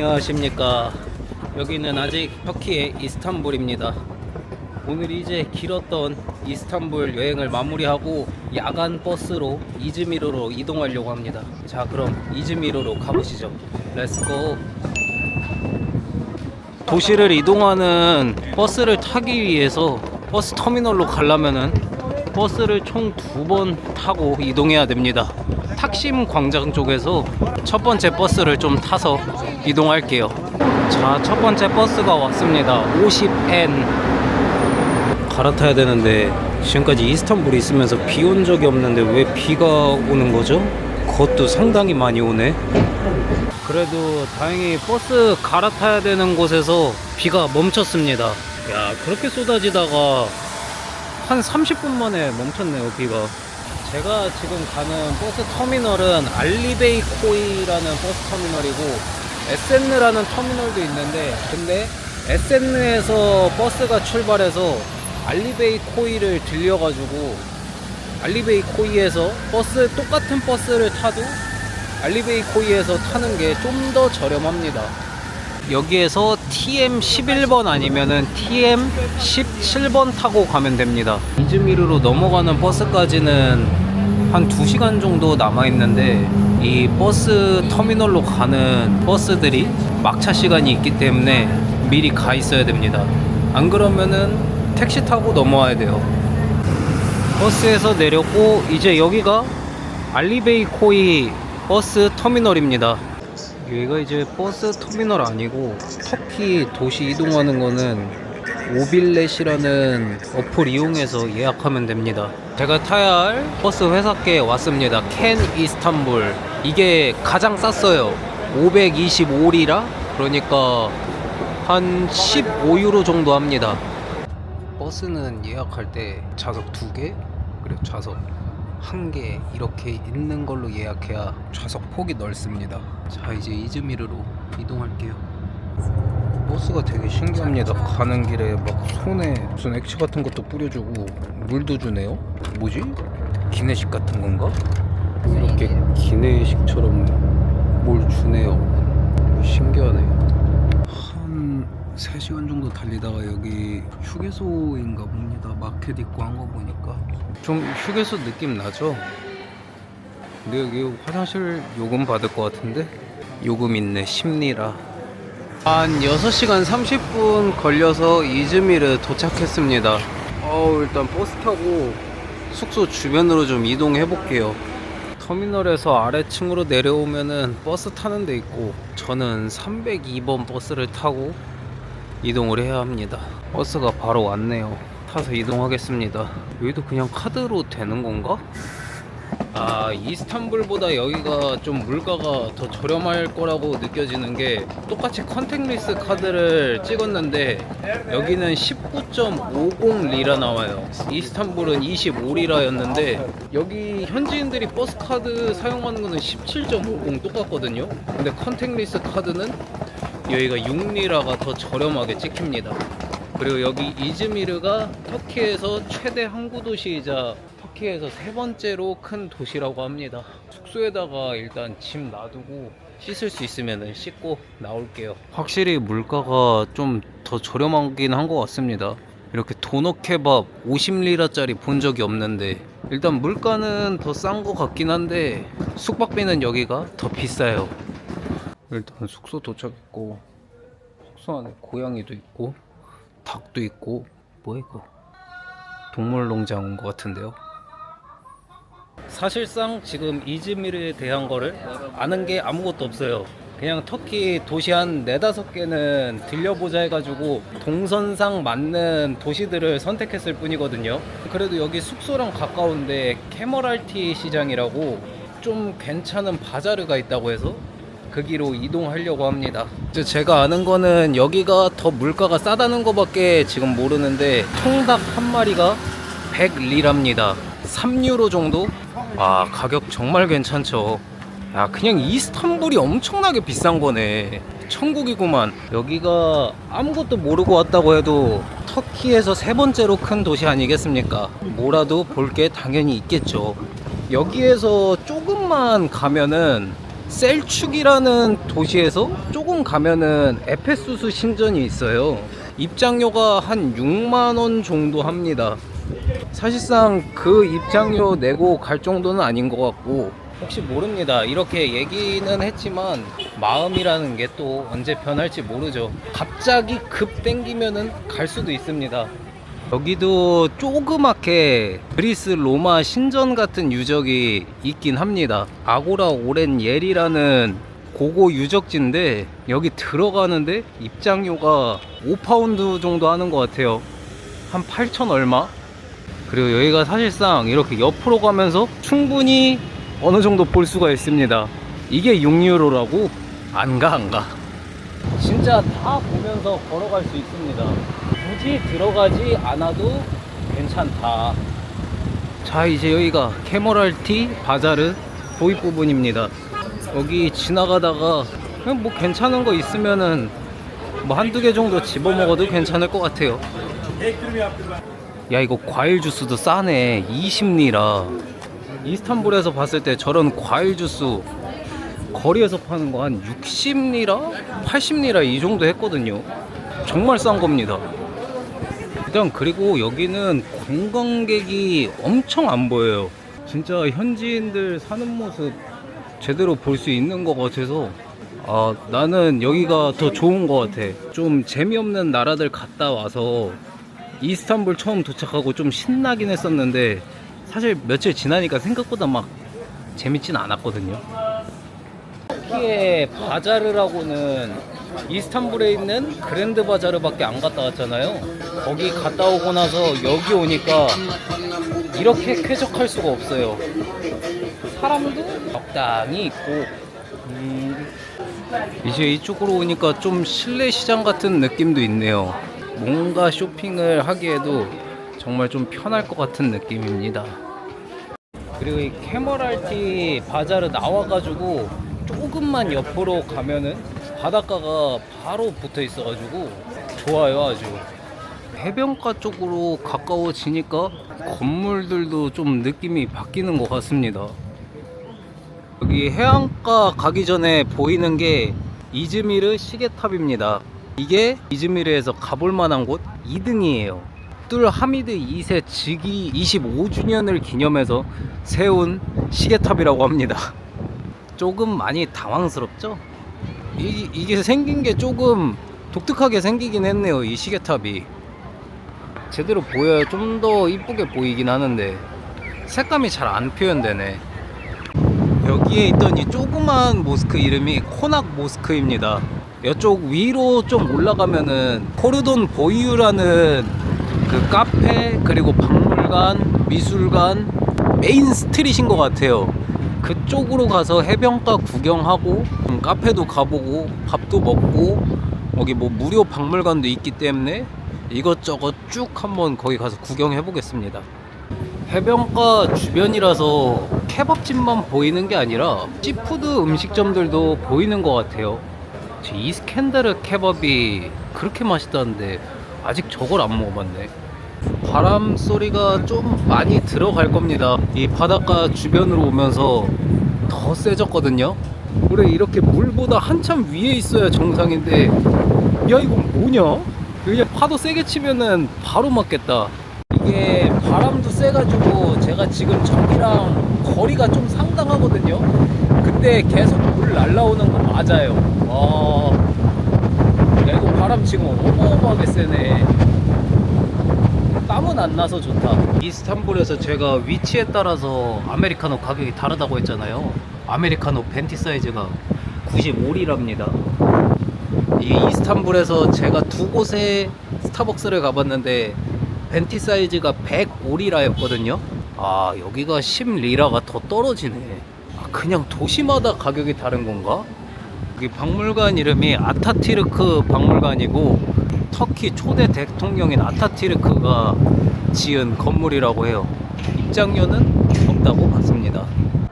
안녕하십니까. 여기는 아직 터키의 이스탄불입니다. 오늘 이제 길었던 이스탄불 여행을 마무리하고 야간 버스로 이즈미르로 이동하려고 합니다. 자, 그럼 이즈미르로 가보시죠. 렛츠고. 도시를 이동하는 버스를 타기 위해서 버스 터미널로 가려면은 버스를 총 두 번 타고 이동해야 됩니다. 탁심 광장 쪽에서 첫 번째 버스를 좀 타서 이동할게요. 자, 첫 번째 버스가 왔습니다. 50N. 갈아타야 되는데 지금까지 이스탄불에 있으면서 비 온 적이 없는데 왜 비가 오는 거죠? 그것도 상당히 많이 오네. 그래도 다행히 버스 갈아타야 되는 곳에서 비가 멈췄습니다. 야, 그렇게 쏟아지다가 한 30분 만에 멈췄네요, 비가. 제가 지금 가는 버스 터미널은 알리베이 코이라는 버스 터미널이고 에센느라는 터미널도 있는데 근데 에센느에서 버스가 출발해서 알리베이 코이를 들려가지고 알리베이 코이에서 버스 똑같은 버스를 타도 알리베이 코이에서 타는 게 좀 더 저렴합니다. 여기에서 TM11번 아니면은 TM17번 타고 가면 됩니다. 이즈미르로 넘어가는 버스까지는 한 2시간 정도 남아 있는데 이 버스 터미널로 가는 버스들이 막차 시간이 있기 때문에 미리 가 있어야 됩니다. 안 그러면은 택시 타고 넘어와야 돼요. 버스에서 내렸고 이제 여기가 알리베이 코이 버스 터미널입니다. 여기가 이제 버스 터미널 아니고 터키 도시 이동하는 거는 오빌렛이라는 어플 이용해서 예약하면 됩니다. 제가 타야 할 버스 회사께 왔습니다. 켄 이스탄불. 이게 가장 쌌어요. 525리라? 그러니까 한 15유로 정도 합니다. 버스는 예약할 때 좌석 두 개, 그리고 좌석 한 개 이렇게 있는 걸로 예약해야 좌석 폭이 넓습니다. 자 이제 이즈미르로 이동할게요. 버스가 되게 신기합니다. 가는 길에 막 손에 무슨 액체 같은 것도 뿌려주고 물도 주네요. 뭐지? 기내식 같은 건가? 이렇게 기내식처럼 뭘 주네요. 신기하네. 한 3시간 정도 달리다가 여기 휴게소인가 봅니다. 마켓 입고 한 거 보니까. 좀 휴게소 느낌 나죠? 근데 여기 화장실 요금 받을 것 같은데? 요금 있네 10리라. 한 6시간 30분 걸려서 이즈미르 도착했습니다. 어우 일단 버스 타고 숙소 주변으로 좀 이동해 볼게요. 터미널에서 아래층으로 내려오면은 버스 타는 데 있고 저는 302번 버스를 타고 이동을 해야 합니다. 버스가 바로 왔네요. 타서 이동하겠습니다. 여기도 그냥 카드로 되는 건가? 아, 이스탄불보다 여기가 좀 물가가 더 저렴할 거라고 느껴지는 게 똑같이 컨택리스 카드를 찍었는데 여기는 19.50 리라 나와요. 이스탄불은 25 리라였는데 여기 현지인들이 버스 카드 사용하는 거는 17.50 똑같거든요. 근데 컨택리스 카드는 여기가 6리라가 더 저렴하게 찍힙니다. 그리고 여기 이즈미르가 터키에서 최대 항구 도시이자 터키에서 세 번째로 큰 도시라고 합니다. 숙소에다가 일단 짐 놔두고 씻을 수 있으면 씻고 나올게요. 확실히 물가가 좀 더 저렴하긴 한 것 같습니다. 이렇게 도넛 케밥 50리라짜리 본 적이 없는데 일단 물가는 더 싼 것 같긴 한데 숙박비는 여기가 더 비싸요. 일단 숙소 도착했고 숙소 안에 고양이도 있고 닭도 있고 뭐 이거 동물농장 온 것 같은데요. 사실상 지금 이즈미르에 대한 거를 아는 게 아무것도 없어요. 그냥 터키 도시 한 네다섯 개는 들려보자 해가지고 동선상 맞는 도시들을 선택했을 뿐이거든요. 그래도 여기 숙소랑 가까운데 캐머랄티 시장이라고 좀 괜찮은 바자르가 있다고 해서 그 길로 이동하려고 합니다. 제가 아는 거는 여기가 더 물가가 싸다는 거밖에 지금 모르는데 통닭 한 마리가 100리랍니다. 3유로 정도? 와 가격 정말 괜찮죠. 야 그냥 이스탄불이 엄청나게 비싼 거네. 천국이구만. 여기가 아무것도 모르고 왔다고 해도 터키에서 세 번째로 큰 도시 아니겠습니까? 뭐라도 볼 게 당연히 있겠죠. 여기에서 조금만 가면은 셀축이라는 도시에서 조금 가면은 에페수스 신전이 있어요. 입장료가 한 6만 원 정도 합니다. 사실상 그 입장료 내고 갈 정도는 아닌 것 같고 혹시 모릅니다. 이렇게 얘기는 했지만 마음이라는 게 또 언제 변할지 모르죠. 갑자기 급 땡기면은 갈 수도 있습니다. 여기도 조그맣게 그리스 로마 신전 같은 유적이 있긴 합니다. 아고라 오렌 옐이라는 고고 유적지인데 여기 들어가는데 입장료가 5파운드 정도 하는 것 같아요. 한 8천 얼마? 그리고 여기가 사실상 이렇게 옆으로 가면서 충분히 어느 정도 볼 수가 있습니다. 이게 6유로라고? 안 가, 안 가. 진짜 다 보면서 걸어갈 수 있습니다. 굳이 들어가지 않아도 괜찮다. 자, 이제 여기가 캐모랄티 바자르 도입 부분입니다. 여기 지나가다가 그냥 뭐 괜찮은 거 있으면은 뭐 한두 개 정도 집어 먹어도 괜찮을 것 같아요. 야, 이거 과일 주스도 싸네. 20리라. 이스탄불에서 봤을 때 저런 과일 주스 거리에서 파는 거 한 60리라? 80리라 이 정도 했거든요. 정말 싼 겁니다. 일단 그리고 여기는 관광객이 엄청 안 보여요. 진짜 현지인들 사는 모습 제대로 볼 수 있는 것 같아서 아 나는 여기가 더 좋은 것 같아. 좀 재미없는 나라들 갔다 와서 이스탄불 처음 도착하고 좀 신나긴 했었는데 사실 며칠 지나니까 생각보다 막 재밌진 않았거든요. 터키의 바자르라고는 이스탄불에 있는 그랜드 바자르밖에 안 갔다 왔잖아요. 거기 갔다 오고 나서 여기 오니까 이렇게 쾌적할 수가 없어요. 사람도 적당히 있고, 음, 이제 이쪽으로 오니까 좀 실내 시장 같은 느낌도 있네요. 뭔가 쇼핑을 하기에도 정말 좀 편할 것 같은 느낌입니다. 그리고 이 캐머랄티 바자르 나와가지고 조금만 옆으로 가면은 바닷가가 바로 붙어 있어가지고 좋아요 아주 해변가 쪽으로 가까워지니까 건물들도 좀 느낌이 바뀌는 것 같습니다 여기 해안가 가기 전에 보이는 게 이즈미르 시계탑입니다 이게 이즈미르에서 가볼 만한 곳 2등이에요 압둘 하미드 2세 즉위 25주년을 기념해서 세운 시계탑이라고 합니다. 조금 많이 당황스럽죠? 이, 이게 생긴 게 조금 독특하게 생기긴 했네요. 이 시계탑이 제대로 보여야 좀 더 이쁘게 보이긴 하는데 색감이 잘 안 표현되네. 여기에 있던 이 조그만 모스크 이름이 코낙 모스크입니다. 이쪽 위로 좀 올라가면은 코르돈 보이유라는 그 카페 그리고 박물관 미술관 메인 스트릿인 것 같아요 그쪽으로 가서 해변가 구경하고 음, 카페도 가보고 밥도 먹고 여기 뭐 무료 박물관도 있기 때문에 이것저것 쭉 한번 거기 가서 구경해 보겠습니다 해변가 주변이라서 케밥집만 보이는 게 아니라 시푸드 음식점들도 보이는 것 같아요 제 이스캔다르 케밥이 그렇게 맛있다는데 아직 저걸 안 먹어봤네. 바람 소리가 좀 많이 들어갈 겁니다. 이 바닷가 주변으로 오면서 더 세졌거든요. 그래 이렇게 물보다 한참 위에 있어야 정상인데 야 이건 뭐냐? 그냥 파도 세게 치면은 바로 맞겠다. 이게 바람도 세가지고 제가 지금 저기랑 거리가 좀 상당하거든요. 근데 계속 물 날라오는 거 맞아요. 와. 야 이거 바람 지금 어마어마하게 세네 땀은 안 나서 좋다. 이스탄불에서 제가 위치에 따라서 아메리카노 가격이 다르다고 했잖아요. 아메리카노 벤티 사이즈가 95리랍니다. 이 이스탄불에서 제가 두 곳에 스타벅스를 가봤는데 벤티 사이즈가 105리라였거든요. 아 여기가 10리라가 더 떨어지네. 아, 그냥 도시마다 가격이 다른 건가? 여기 박물관 이름이 아타티르크 박물관이고 터키 초대 대통령인 아타티르크가 지은 건물이라고 해요. 입장료는 없다고 봤습니다.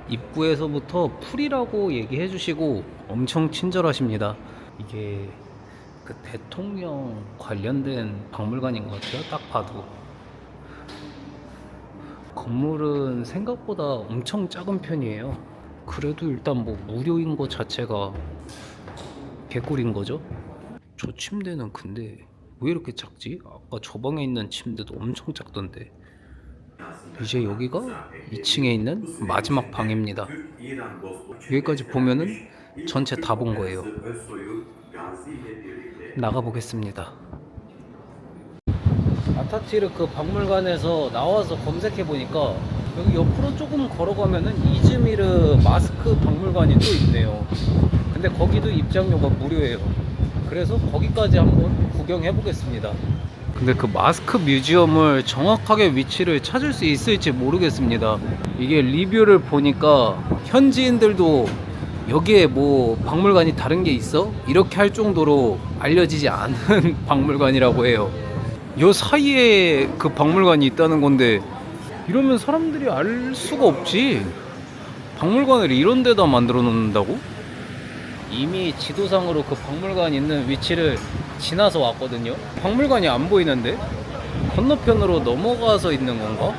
입구에서부터 풀이라고 얘기해 주시고 엄청 친절하십니다. 이게 그 대통령 관련된 박물관인 것 같아요. 딱 봐도. 건물은 생각보다 엄청 작은 편이에요. 그래도 일단 뭐 무료인 것 자체가 개꿀인 거죠. 저 침대는 근데 왜 이렇게 작지? 아까 저 방에 있는 침대도 엄청 작던데. 이제 여기가 2층에 있는 마지막 방입니다. 여기까지 보면은 전체 다 본 거예요. 나가 보겠습니다. 아타티르크 박물관에서 나와서 검색해 보니까 여기 옆으로 조금 걸어가면은 이즈미르 마스크 박물관이 또 있네요. 근데 거기도 입장료가 무료예요. 그래서 거기까지 한번 구경해 보겠습니다. 근데 그 마스크 뮤지엄을 정확하게 위치를 찾을 수 있을지 모르겠습니다. 이게 리뷰를 보니까 현지인들도 여기에 뭐 박물관이 다른 게 있어? 이렇게 할 정도로 알려지지 않은 박물관이라고 해요. 요 사이에 그 박물관이 있다는 건데 이러면 사람들이 알 수가 없지. 박물관을 이런 데다 만들어 놓는다고? 이미 지도상으로 그 박물관 있는 위치를 지나서 왔거든요. 박물관이 안 보이는데 건너편으로 넘어가서 있는 건가?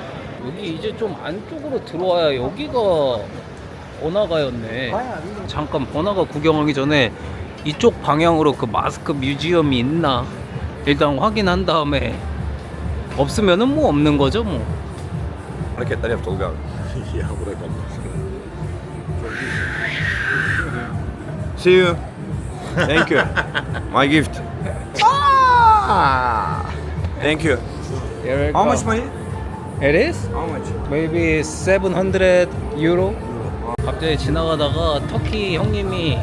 여기 이제 좀 안쪽으로 들어와야 여기가 번화가였네. 잠깐 번화가 구경하기 전에 이쪽 방향으로 그 마스크 뮤지엄이 있나 일단 확인한 다음에 없으면은 뭐 없는 거죠 뭐. See you. Thank you. My gift. Ah! Thank you. How much money? It is? How much? Maybe 700 euro. 갑자기 지나가다가 터키 형님이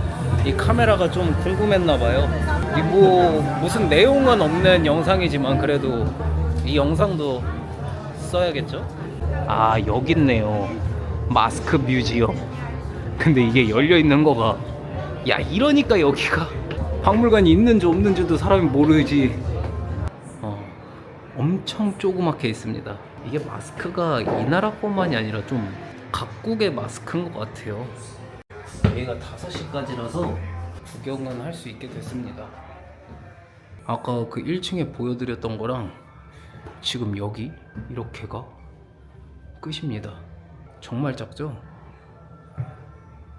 이 카메라가 좀 궁금했나 봐요. 이뭐 무슨 내용은 없는 영상이지만 그래도 이 영상도 써야겠죠? 아 여기 있네요. 마스크 뮤지엄. 근데 이게 열려 있는 거가 야 이러니까 여기가 박물관이 있는지 없는지도 사람이 모르지. 어, 엄청 조그맣게 있습니다. 이게 마스크가 이 나라 뿐만이 아니라 좀 각국의 마스크인 것 같아요. 여기가 5시까지라서 구경은 할 수 있게 됐습니다. 아까 그 1층에 보여드렸던 거랑 지금 여기 이렇게가 끝입니다. 정말 작죠?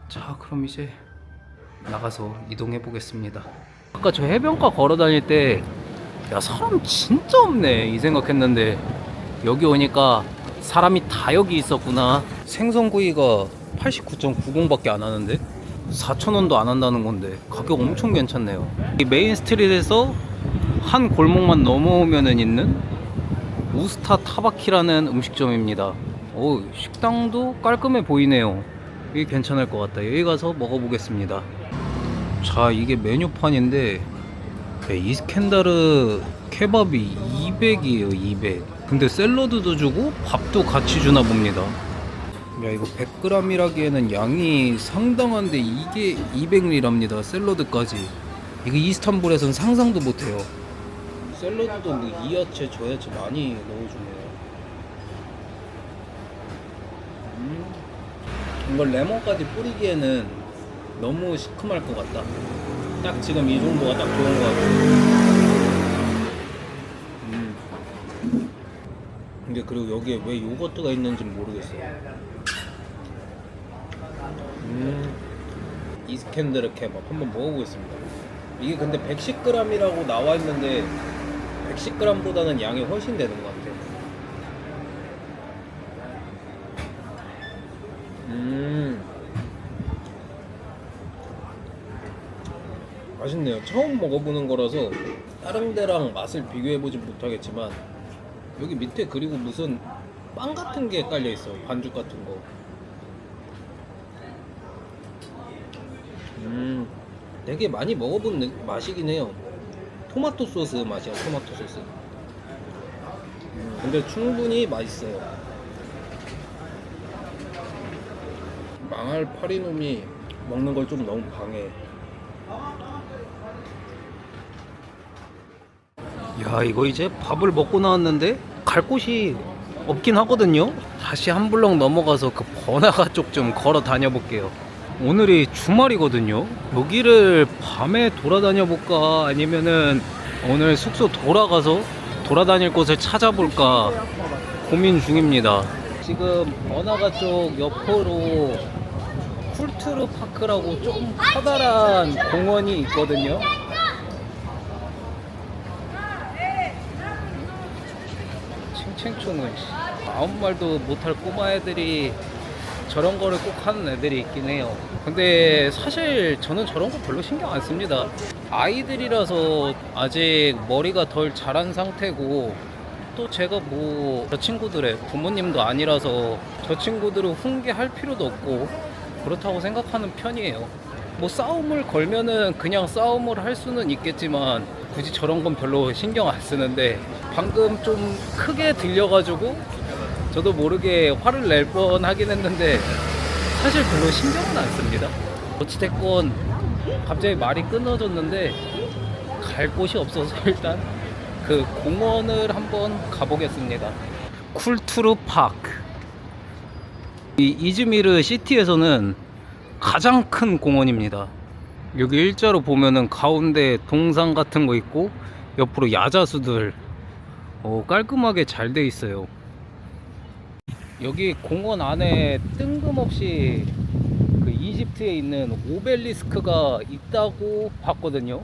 자, 그럼 이제 나가서 이동해 보겠습니다. 아까 저 해변가 걸어 다닐 때, 야, 사람 진짜 없네. 이 생각했는데, 여기 오니까 사람이 다 여기 있었구나. 생선구이가 89.90밖에 안 하는데? 4,000원도 안 한다는 건데, 가격 엄청 괜찮네요. 이 메인 스트릿에서 한 골목만 넘어오면은 있는 우스타 타바키라는 음식점입니다. 오, 식당도 깔끔해 보이네요. 이게 괜찮을 것 같다. 여기 가서 먹어보겠습니다. 자, 이게 메뉴판인데 네, 이스켄다르 케밥이 200이에요, 200. 근데 샐러드도 주고 밥도 같이 주나 봅니다. 야, 이거 100g이라기에는 양이 상당한데 이게 200리랍니다. 샐러드까지. 이거 이스탄불에선 상상도 못해요. 샐러드도 뭐 이야채 저야채 많이 넣어주네요. 음. 이걸 레몬까지 뿌리기에는 너무 시큼할 것 같다. 딱 지금 이 정도가 딱 좋은 것 같아. 음. 근데 그리고 여기에 왜 요거트가 있는지 모르겠어요. 음. 이스캔드르 케밥 한번 먹어보겠습니다. 이게 근데 110g이라고 나와 있는데 110g보다는 양이 훨씬 되는 것 같아요. 맛있네요. 처음 먹어보는 거라서 다른 데랑 맛을 비교해보진 못하겠지만 여기 밑에 그리고 무슨 빵 같은 게 깔려 있어요. 반죽 같은 거. 음, 되게 많이 먹어본 느- 맛이긴 해요. 토마토 소스 맛이야, 토마토 소스. 음, 근데 충분히 맛있어요. 망할 파리놈이 먹는 걸 좀 너무 방해. 야, 이거 이제 밥을 먹고 나왔는데 갈 곳이 없긴 하거든요. 다시 한 블럭 넘어가서 그 번화가 쪽 좀 걸어 다녀 볼게요. 오늘이 주말이거든요. 여기를 밤에 돌아다녀 볼까 아니면은 오늘 숙소 돌아가서 돌아다닐 곳을 찾아볼까 고민 중입니다. 지금 번화가 쪽 옆으로 쿨투르 파크라고 좀 커다란 공원이 있거든요. 씨, 아무 말도 못할 꼬마 애들이 저런 거를 꼭 하는 애들이 있긴 해요. 근데 사실 저는 저런 거 별로 신경 안 씁니다. 아이들이라서 아직 머리가 덜 자란 상태고 또 제가 뭐 저 친구들의 부모님도 아니라서 저 친구들을 훈계할 필요도 없고 그렇다고 생각하는 편이에요. 뭐 싸움을 걸면은 그냥 싸움을 할 수는 있겠지만 굳이 저런 건 별로 신경 안 쓰는데 방금 좀 크게 들려가지고 저도 모르게 화를 낼 뻔 하긴 했는데 사실 별로 신경은 안 씁니다. 어찌됐건 갑자기 말이 끊어졌는데 갈 곳이 없어서 일단 그 공원을 한번 가보겠습니다. 쿨투르 파크. 이 이즈미르 시티에서는 가장 큰 공원입니다. 여기 일자로 보면은 가운데 동상 같은 거 있고 옆으로 야자수들 어, 깔끔하게 잘 돼 있어요. 여기 공원 안에 뜬금없이 그 이집트에 있는 오벨리스크가 있다고 봤거든요.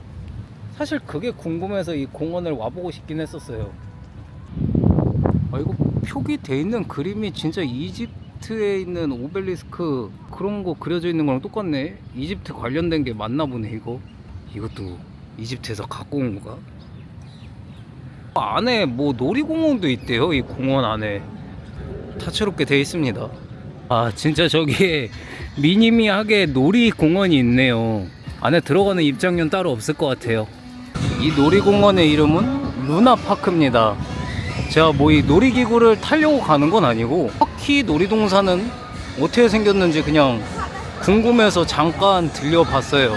사실 그게 궁금해서 이 공원을 와보고 싶긴 했었어요. 아, 이거 표기 돼 있는 그림이 진짜 이집트 에 있는 오벨리스크 그런 거 그려져 있는 거랑 똑같네. 이집트 관련된 게 맞나 보네, 이거. 이것도 이집트에서 갖고 온 거가? 안에 뭐 놀이공원도 있대요, 이 공원 안에. 다채롭게 돼 있습니다. 아, 진짜 저기에 미니미하게 놀이공원이 있네요. 안에 들어가는 입장료는 따로 없을 것 같아요. 이 놀이공원의 이름은 루나파크입니다. 제가 뭐 이 놀이기구를 타려고 가는 건 아니고 터키 놀이동산은 어떻게 생겼는지 그냥 궁금해서 잠깐 들려봤어요.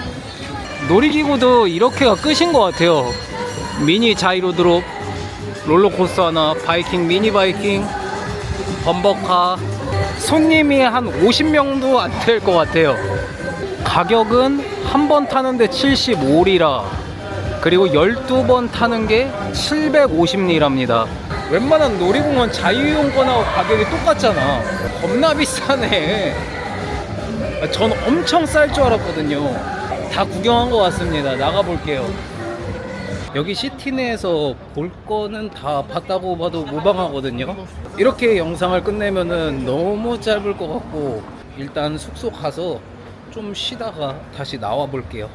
놀이기구도 이렇게가 끝인 것 같아요. 미니 자이로 드롭, 롤러코스터 하나, 바이킹, 미니 바이킹, 범버카. 손님이 한 50명도 안 될 것 같아요. 가격은 한 번 타는데 75리라. 그리고 12번 타는 게 750리랍니다. 웬만한 놀이공원 자유이용권하고 가격이 똑같잖아. 겁나 비싸네. 아, 전 엄청 쌀 줄 알았거든요. 다 구경한 것 같습니다. 나가볼게요. 여기 시티 내에서 볼 거는 다 봤다고 봐도 무방하거든요. 이렇게 영상을 끝내면은 너무 짧을 것 같고 일단 숙소 가서 좀 쉬다가 다시 나와 볼게요.